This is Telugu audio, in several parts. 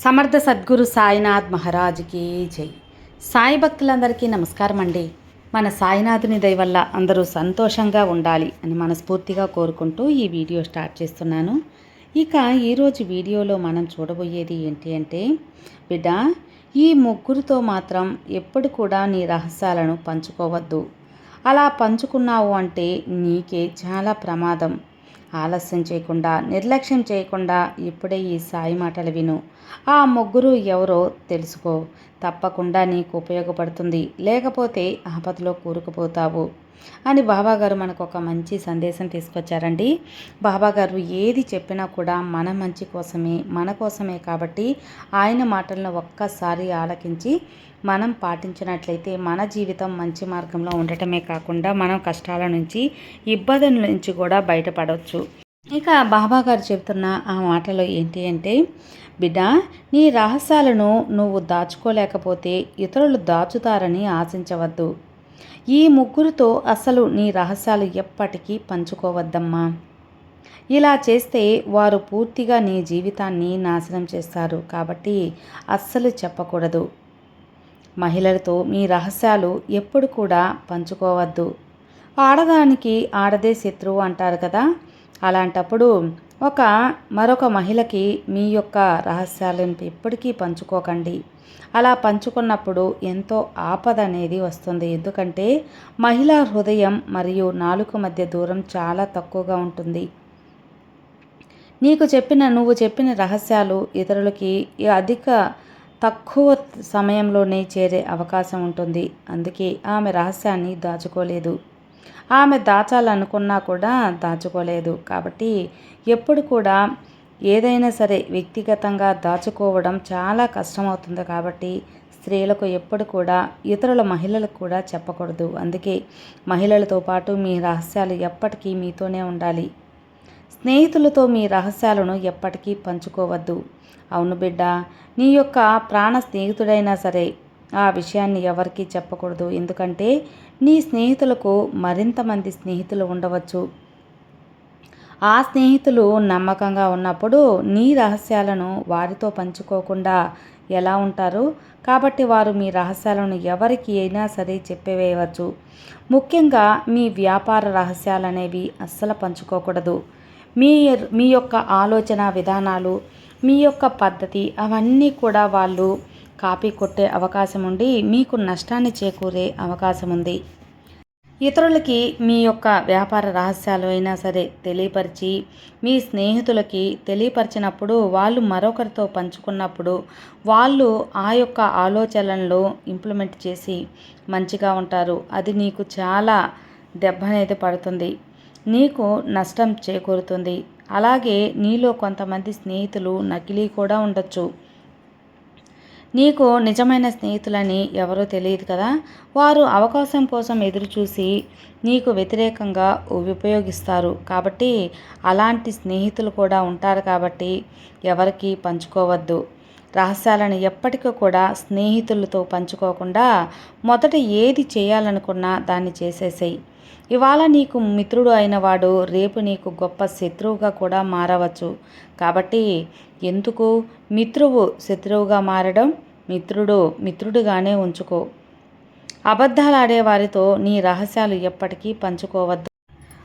సమర్థ సద్గురు సాయినాథ్ మహారాజ్కి జై. సాయి భక్తులందరికీ నమస్కారం అండి. మన సాయినాథుని దయ వల్ల అందరూ సంతోషంగా ఉండాలి అని మనస్ఫూర్తిగా కోరుకుంటూ ఈ వీడియో స్టార్ట్ చేస్తున్నాను. ఇక ఈరోజు వీడియోలో మనం చూడబోయేది ఏంటి అంటే బిడ్డ ఈ ముగ్గురితో మాత్రం ఎప్పుడు కూడా నీ రహస్యాలను పంచుకోవద్దు. అలా పంచుకున్నావు అంటే నీకే చాలా ప్రమాదం. ఆలస్యం చేయకుండా నిర్లక్ష్యం చేయకుండా ఇప్పుడే ఈ సాయి మాటలు విను. ఆ ముగ్గురు ఎవరో తెలుసుకో. తప్పకుండా నీకు ఉపయోగపడుతుంది. లేకపోతే ఆపదలో కూరుకుపోతావు అని బాబాగారు మనకు ఒక మంచి సందేశం తీసుకొచ్చారండి. బాబాగారు ఏది చెప్పినా కూడా మన మంచి కోసమే మన కోసమే కాబట్టి ఆయన మాటలను ఒక్కసారి ఆలకించి మనం పాటించినట్లయితే మన జీవితం మంచి మార్గంలో ఉండటమే కాకుండా మనం కష్టాల నుంచి ఇబ్బందుల నుంచి కూడా బయటపడవచ్చు ఇక బాబా గారు చెబుతున్న ఆ మాటలో ఏంటి అంటే బిడ్డ నీ రహస్యాలను నువ్వు దాచుకోలేకపోతే ఇతరులు దాచుతారని ఆశించవద్దు. ఈ ముగ్గురితో అసలు నీ రహస్యాలు ఎప్పటికీ పంచుకోవద్దమ్మా. ఇలా చేస్తే వారు పూర్తిగా నీ జీవితాన్ని నాశనం చేస్తారు. కాబట్టి అస్సలు చెప్పకూడదు. మహిళలతో మీ రహస్యాలు ఎప్పుడు కూడా పంచుకోవద్దు. ఆడదానికి ఆడదే శత్రువు అంటారు కదా? అలాంటప్పుడు ఒక మరొక మహిళకి మీ యొక్క రహస్యాలను ఎప్పటికీ పంచుకోకండి. అలా పంచుకున్నప్పుడు ఎంతో ఆపద అనేది వస్తుంది. ఎందుకంటే మహిళా హృదయం మరియు నాలుక మధ్య దూరం చాలా తక్కువగా ఉంటుంది. నీకు చెప్పిన నువ్వు చెప్పిన రహస్యాలు ఇతరులకి అధిక తక్కువ సమయంలోనే చేరే అవకాశం ఉంటుంది. అందుకే ఆమె రహస్యాన్ని దాచుకోలేదు. ఆమె దాచాలనుకున్నా కూడా దాచుకోలేదు. కాబట్టి ఎప్పుడు కూడా ఏదైనా సరే వ్యక్తిగతంగా దాచుకోవడం చాలా కష్టమవుతుంది. కాబట్టి స్త్రీలకు ఎప్పుడు కూడా ఇతరుల మహిళలకు కూడా చెప్పకూడదు. అందుకే మహిళలతో పాటు మీ రహస్యాలు ఎప్పటికీ మీతోనే ఉండాలి. స్నేహితులతో మీ రహస్యాలను ఎప్పటికీ పంచుకోవద్దు. అవును బిడ్డ నీ యొక్క ప్రాణ స్నేహితుడైనా సరే ఆ విషయాన్ని ఎవరికీ చెప్పకూడదు. ఎందుకంటే నీ స్నేహితులకు మరింత మంది స్నేహితులు ఉండవచ్చు. ఆ స్నేహితులు నమ్మకంగా ఉన్నప్పుడు నీ రహస్యాలను వారితో పంచుకోకుండా ఎలా ఉంటారు? కాబట్టి వారు మీ రహస్యాలను ఎవరికి అయినా సరే చెప్పేవేయవచ్చు. ముఖ్యంగా మీ వ్యాపార రహస్యాలు అనేవి అస్సలు పంచుకోకూడదు. మీ మీ యొక్క ఆలోచన విధానాలు మీ యొక్క పద్ధతి అవన్నీ కూడా వాళ్ళు కాపీ కొట్టే అవకాశం ఉండి మీకు నష్టాన్ని చేకూరే అవకాశం ఉంది. ఇతరులకి మీ యొక్క వ్యాపార రహస్యాలు అయినా సరే తెలియపరిచి మీ స్నేహితులకి తెలియపరిచినప్పుడు వాళ్ళు మరొకరితో పంచుకున్నప్పుడు వాళ్ళు ఆ యొక్క ఆలోచనలను ఇంప్లిమెంట్ చేసి మంచిగా ఉంటారు. అది నీకు చాలా దెబ్బ అనేది పడుతుంది. నీకు నష్టం చేకూరుతుంది. అలాగే నీలో కొంతమంది స్నేహితులు నకిలీ కూడా ఉండొచ్చు. నీకు నిజమైన స్నేహితులని ఎవరో తెలియదు కదా? వారు అవకాశం కోసం ఎదురుచూసి నీకు వ్యతిరేకంగా ఉపయోగిస్తారు. కాబట్టి అలాంటి స్నేహితులు కూడా ఉంటారు కాబట్టి ఎవరికి పంచుకోవద్దు. రహస్యాలను ఎప్పటికీ కూడా స్నేహితులతో పంచుకోకుండా మొదట ఏది చేయాలనుకున్నా దాన్ని చేసేసేయి. ఇవాళ నీకు మిత్రుడు అయినవాడు రేపు నీకు గొప్ప శత్రువుగా కూడా మారవచ్చు. కాబట్టి ఎందుకు మిత్రువు శత్రువుగా మారడం? మిత్రుడు మిత్రుడుగానే ఉంచుకో. అబద్ధాలు ఆడేవారితో నీ రహస్యాలు ఎప్పటికీ పంచుకోవద్దు.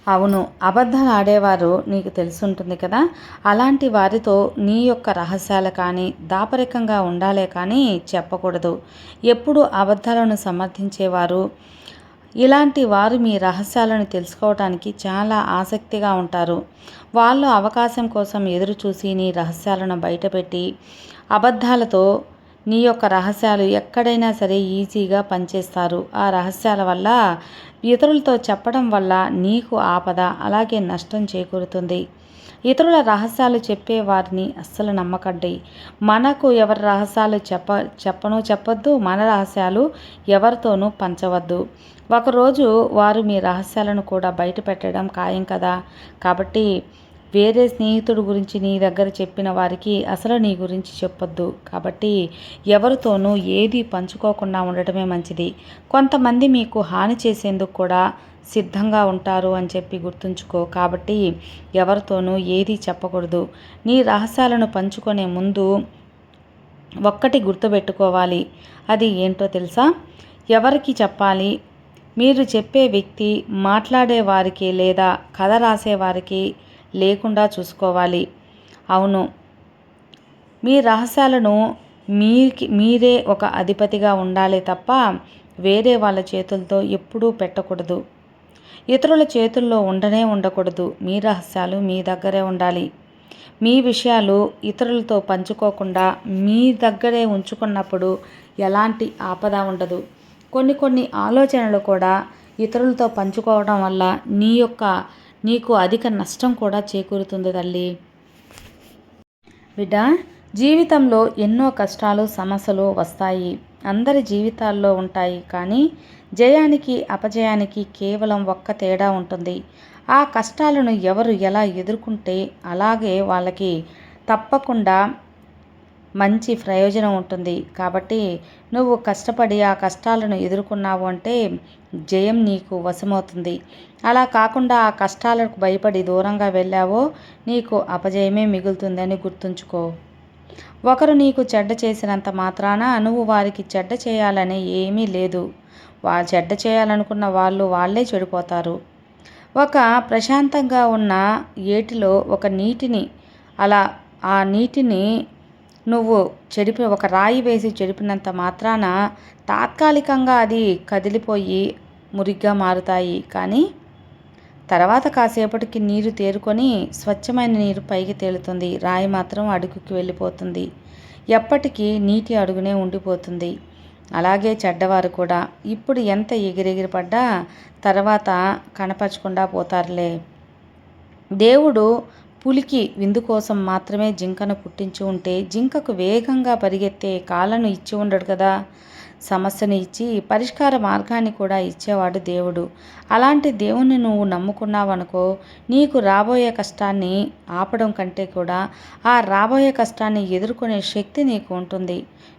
అవును అబద్ధాలు ఆడేవారు నీకు తెలుసుంటుంది కదా? అలాంటి వారితో నీ యొక్క రహస్యాలు కానీ దాపరికంగా ఉండాలే కానీ చెప్పకూడదు. ఎప్పుడు అబద్ధాలను సమర్థించేవారు. ఇలాంటి వారు మీ రహస్యాలను తెలుసుకోవటానికి చాలా ఆసక్తిగా ఉంటారు. వాళ్ళు అవకాశం కోసం ఎదురు చూసి నీ రహస్యాలను బయటపెట్టి అబద్ధాలతో నీ యొక్క రహస్యాలు ఎక్కడైనా సరే ఈజీగా పనిచేస్తారు. ఆ రహస్యాల వల్ల ఇతరులతో చెప్పడం వల్ల నీకు ఆపద అలాగే నష్టం చేకూరుతుంది. ఇతరుల రహస్యాలు చెప్పే వారిని అస్సలు నమ్మకండి. మనకు ఎవరి రహస్యాలు చెప్ప చెప్పను చెప్పొద్దు మన రహస్యాలు ఎవరితోనూ పంచవద్దు. ఒకరోజు వారు మీ రహస్యాలను కూడా బయట పెట్టడం ఖాయం కదా. కాబట్టి వేరే స్నేహితుడు గురించి నీ దగ్గర చెప్పిన వారికి అసలు నీ గురించి చెప్పొద్దు. కాబట్టి ఎవరితోనూ ఏది పంచుకోకుండా ఉండటమే మంచిది. కొంతమంది మీకు హాని చేసేందుకు కూడా సిద్ధంగా ఉంటారు అని చెప్పి గుర్తుంచుకో. కాబట్టి ఎవరితోనూ ఏది చెప్పకూడదు. నీ రహస్యాలను పంచుకునే ముందు ఒక్కటి గుర్తుపెట్టుకోవాలి. అది ఏంటో తెలుసా? ఎవరికి చెప్పాలి? మీరు చెప్పే వ్యక్తి మాట్లాడే వారికి లేదా కథ రాసేవారికి లేకుండా చూసుకోవాలి. అవును. మీ రహస్యాలను మీకి మీరే ఒక అధిపతిగా ఉండాలి తప్ప వేరే వాళ్ళ చేతులతో ఎప్పుడూ పెట్టకూడదు. ఇతరుల చేతుల్లో ఉండనే ఉండకూడదు. మీ రహస్యాలు మీ దగ్గరే ఉండాలి. మీ విషయాలు ఇతరులతో పంచుకోకుండా మీ దగ్గరే ఉంచుకున్నప్పుడు ఎలాంటి ఆపద ఉండదు. కొన్ని కొన్ని ఆలోచనలు కూడా ఇతరులతో పంచుకోవడం వల్ల నీ యొక్క నీకు అధిక నష్టం కూడా చేకూరుతుంది తల్లి. బిడ్డ జీవితంలో ఎన్నో కష్టాలు సమస్యలు వస్తాయి. అందరి జీవితాల్లో ఉంటాయి కానీ జయానికి అపజయానికి కేవలం ఒక్క తేడా ఉంటుంది. ఆ కష్టాలను ఎవరు ఎలా ఎదుర్కొంటే అలాగే వాళ్ళకి తప్పకుండా మంచి ప్రయోజనం ఉంటుంది. కాబట్టి నువ్వు కష్టపడి ఆ కష్టాలను ఎదుర్కొన్నావు అంటే జయం నీకు వశమవుతుంది. అలా కాకుండా ఆ కష్టాలకు భయపడి దూరంగా వెళ్ళావో నీకు అపజయమే మిగులుతుందని గుర్తుంచుకో. ఒకరు నీకు చెడ్డ చేసినంత మాత్రాన నువ్వు వారికి చెడ్డ చేయాలని ఏమీ లేదు. వా చెడ్డ చేయాలనుకున్న వాళ్ళు వాళ్ళే చెడిపోతారు. ఒక ప్రశాంతంగా ఉన్న ఏటిలో ఒక నీటిని అలా ఆ నీటిని నువ్వు చెడిపి ఒక రాయి వేసి చెడిపినంత మాత్రాన తాత్కాలికంగా అది కదిలిపోయి మురిగ్గా మారుతాయి. కానీ తర్వాత కాసేపటికి నీరు తేరుకొని స్వచ్ఛమైన నీరు పైకి తేలుతుంది. రాయి మాత్రం అడుగుకి వెళ్ళిపోతుంది. ఎప్పటికీ నీటి అడుగునే ఉండిపోతుంది. అలాగే చెడ్డవారు కూడా. ఇప్పుడు ఎంత ఎగిరెగిరి పడ్డా తర్వాత కనపరచకుండా పోతారులే. దేవుడు పులికి విందు కోసం మాత్రమే జింకను పుట్టించి ఉంటే జింకకు వేగంగా పరిగెత్తే కాళ్ళను ఇచ్చి ఉండడు కదా. సమస్యను ఇచ్చి పరిష్కార మార్గాన్ని కూడా ఇచ్చేవాడు దేవుడు. అలాంటి దేవుణ్ణి నువ్వు నమ్ముకున్నావనుకో నీకు రాబోయే కష్టాన్ని ఆపడం కంటే కూడా ఆ రాబోయే కష్టాన్ని ఎదుర్కొనే శక్తి నీకు ఉంటుంది.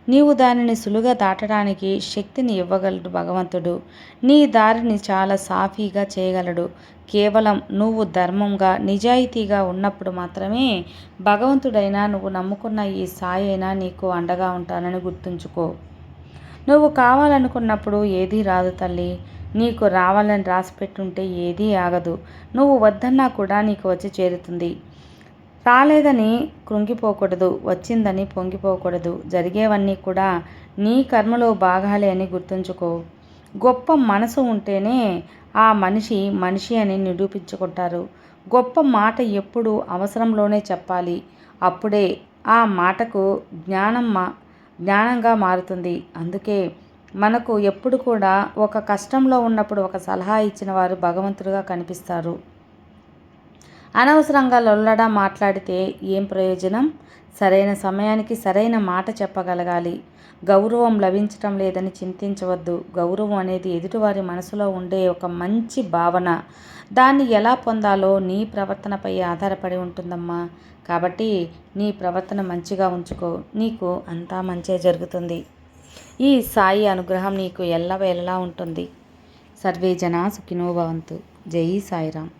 నీవు దానిని సులుగా దాటడానికి శక్తిని ఇవ్వగలడు భగవంతుడు. నీ దారిని చాలా సాఫీగా చేయగలడు. కేవలం నువ్వు ధర్మంగా నిజాయితీగా ఉన్నప్పుడు మాత్రమే భగవంతుడైనా నువ్వు నమ్ముకున్న ఈ సాయి అయినా నీకు అండగా ఉంటానని గుర్తుంచుకో. నువ్వు కావాలనుకున్నప్పుడు ఏదీ రాదు తల్లి. నీకు రావాలని రాసి పెట్టుంటే ఏదీ ఆగదు. నువ్వు వద్దన్నా కూడా నీకు వచ్చి చేరుతుంది. రాలేదని కృంగిపోకూడదు వచ్చిందని పొంగిపోకూడదు. జరిగేవన్నీ కూడా నీ కర్మలో భాగాలే అని గుర్తుంచుకో. గొప్ప మనసు ఉంటేనే ఆ మనిషి మనిషి అని నిరూపించుకుంటారు. గొప్ప మాట ఎప్పుడు అవసరంలోనే చెప్పాలి. అప్పుడే ఆ మాటకు జ్ఞానం మా జ్ఞానంగా మారుతుంది. అందుకే మనకు ఎప్పుడు కూడా ఒక కష్టంలో ఉన్నప్పుడు ఒక సలహా ఇచ్చిన వారు భగవంతుడుగా కనిపిస్తారు. అనవసరంగా లొల్లడా మాట్లాడితే ఏం ప్రయోజనం? సరైన సమయానికి సరైన మాట చెప్పగలగాలి. గౌరవం లభించటం లేదని చింతించవద్దు. గౌరవం అనేది ఎదుటివారి మనసులో ఉండే ఒక మంచి భావన. దాన్ని ఎలా పొందాలో నీ ప్రవర్తనపై ఆధారపడి ఉంటుందమ్మా. కాబట్టి నీ ప్రవర్తన మంచిగా ఉంచుకో. నీకు అంతా మంచే జరుగుతుంది. ఈ సాయి అనుగ్రహం నీకు ఎల్లవేళలా ఉంటుంది. సర్వే జనా సుఖినోభవంతు జై సాయిరామ్.